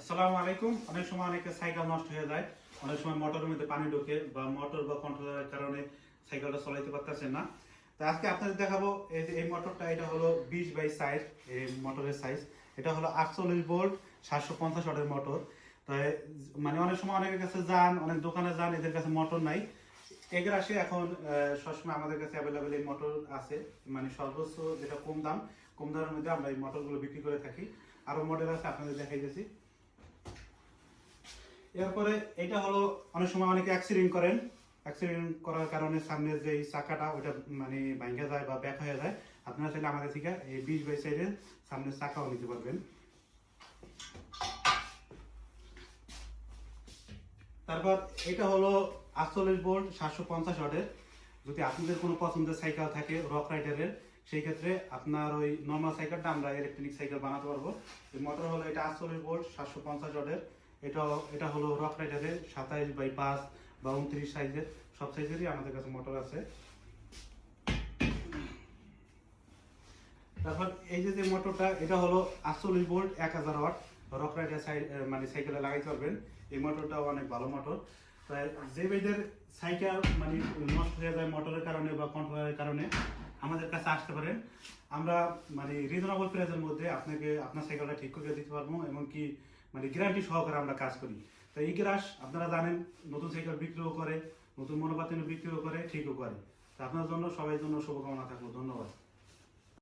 আসসালামু আলাইকুম। অনেক সময় অনেকে সাইকেল নষ্ট হয়ে যায়। অনেক সময় মোটরের মধ্যে পানি ঢোকে বা মোটর বা কন্ট্রোলারের কারণে সাইকেলটা চলাইতে পারতেছেন না। তো আজকে আপনাদের দেখাবো এই যে, এই মোটরটা এটা হলো বিশ বাই সাইজ এই মোটরের সাইজ এটা হলো আটচল্লিশ ভোল্ট সাতশো পঞ্চাশ ওয়াটের মোটর তাই মানে অনেক সময় অনেকের কাছে যান, অনেক দোকানে যান, এদের কাছে মোটর নাই। এগের আসে এখন সবসময় আমাদের কাছে অ্যাভেলেবেল এই মোটর আছে। মানে সর্বোচ্চ যেটা কম দাম, কম দামের মধ্যে আমরা এই মোটরগুলো বিক্রি করে থাকি। আরও মডেল আছে, আপনাদের দেখাই দিয়েছি এরপরে এটা হলো অনেক সময় অনেকে অ্যাক্সিডেন্ট করেন। অ্যাক্সিডেন্ট করার কারণে সামনের যে চাকাটা ওটা মানে ভাঙ্গা যায় বা ব্যাক হয়ে যায়। আপনারা চাইলে আমাদের থেকে এই বিশ বাই সাইডের সামনের চাকাও নিতে পারবেন। তারপর এটা হলো আটচল্লিশ ভোল্ট সাতশো পঞ্চাশ ওয়াটের। যদি আপনাদের কোনো পছন্দের সাইকেল থাকে রক রাইডারের সেই ক্ষেত্রে আপনার ওই নর্মাল সাইকেলটা আমরা ইলেকট্রনিক সাইকেল বানাতে পারব। মোটর হলো এটা আটচল্লিশ ভোল্ট সাতশো পঞ্চাশ ওয়াটের। এটা এটা হলো রক রাইডারের সাতাইশ বাই পাঁচ বা উনত্রিশ সাইজের, সব সাইজেরই আমাদের কাছে মোটর আছে। তারপর এই যে যে মোটরটা এটা হলো আটচল্লিশ ভোল্ট এক হাজার ওয়াট রক রাইডার মানে সাইকেলে লাগাইতে পারবেন। এই মোটরটাও অনেক ভালো মোটর যে ভাইদের সাইকেল মানে নষ্ট হয়ে যায় মোটরের কারণে বা কন্ট্রোলারের কারণে আমাদের কাছে আসতে পারেন। আমরা মানে রিজনেবল প্রাইসের মধ্যে আপনাকে, আপনার সাইকেলটা ঠিক করে দিতে পারব এবং কি মানে গ্যারান্টি সহকারে আমরা কাজ করি। তো এই গ্রাস আপনারা জানেন, নতুন সাইকেল বিক্রিও করে, নতুন মনোপাতিন বিক্রিও করে, ঠিকও করে। তো আপনার জন্য, সবাই জন্য শুভকামনা থাকব ধন্যবাদ।